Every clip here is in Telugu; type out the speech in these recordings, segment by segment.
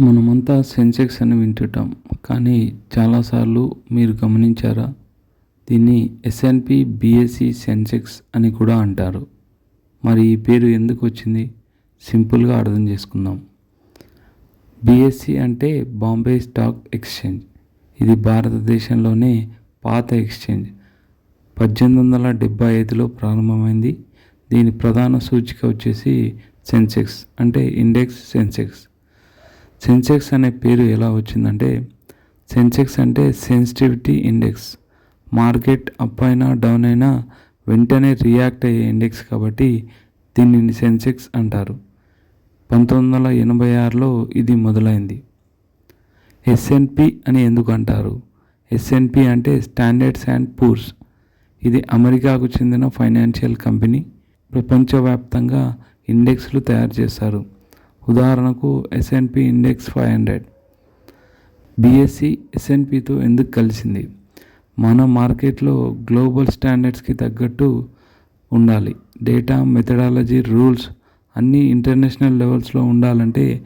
మనమంతా సెన్సెక్స్ అని వింటుంటాం. కానీ చాలాసార్లు మీరు గమనించారా? దీన్ని ఎస్ఎన్పి బిఎస్సి సెన్సెక్స్ అని కూడా అంటారు. మరి ఈ పేరు ఎందుకు వచ్చింది? సింపుల్గా అర్థం చేసుకుందాం. బిఎస్సి అంటే బాంబే స్టాక్ ఎక్స్చేంజ్ ఇది భారతదేశంలోనే పాత ఎక్స్చేంజ్. పద్దెనిమిది వందల డెబ్బై ఐదులో ప్రారంభమైంది. దీని ప్రధాన సూచిక వచ్చేసి సెన్సెక్స్ అంటే ఇండెక్స్ సెన్సెక్స్ సెన్సెక్స్ అనే పేరు ఎలా వచ్చిందంటే సెన్సెక్స్ అంటే సెన్సిటివిటీ ఇండెక్స్. మార్కెట్ అప్ అయినా డౌన్ అయినా వెంటనే రియాక్ట్ అయ్యే ఇండెక్స్ కాబట్టి దీనిని సెన్సెక్స్ అంటారు. పంతొమ్మిది వందల ఎనభై ఆరులో ఇది మొదలైంది. ఎస్ఎన్పి అని ఎందుకు అంటారు? ఎస్ఎన్పి అంటే స్టాండర్డ్స్ అండ్ పూర్స్ ఇది అమెరికాకు చెందిన ఫైనాన్షియల్ కంపెనీ. ప్రపంచవ్యాప్తంగా ఇండెక్స్లు తయారు చేస్తారు. ఉదాహరణకు S and P index five hundred BSE ఎస్ఎన్పితో ఎందుకు కలిసింది? మన మార్కెట్లో గ్లోబల్ స్టాండర్డ్స్కి తగ్గట్టు ఉండాలి. డేటా మెథడాలజీ రూల్స్ అన్నీ ఇంటర్నేషనల్ లెవెల్స్లో ఉండాలంటే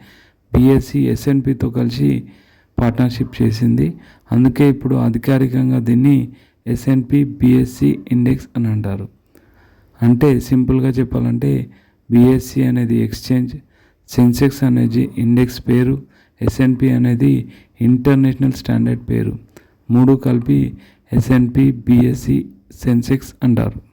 బీఎస్సీ ఎస్ఎన్పితో కలిసి పార్ట్నర్షిప్ చేసింది. అందుకే ఇప్పుడు అధికారికంగా దీన్ని ఎస్ఎన్పి బీఎస్సి ఇండెక్స్ అని అంటారు. అంటే సింపుల్గా చెప్పాలంటే బిఎస్సి అనేది ఎక్స్చేంజ్ సెన్సెక్స్ అనేది ఇండెక్స్ పేరు ఎస్ఎన్పి అనేది ఇంటర్నేషనల్ స్టాండర్డ్ పేరు. మూడు కలిపి ఎస్ఎన్పి బిఎస్సి సెన్సెక్స్ అంటారు.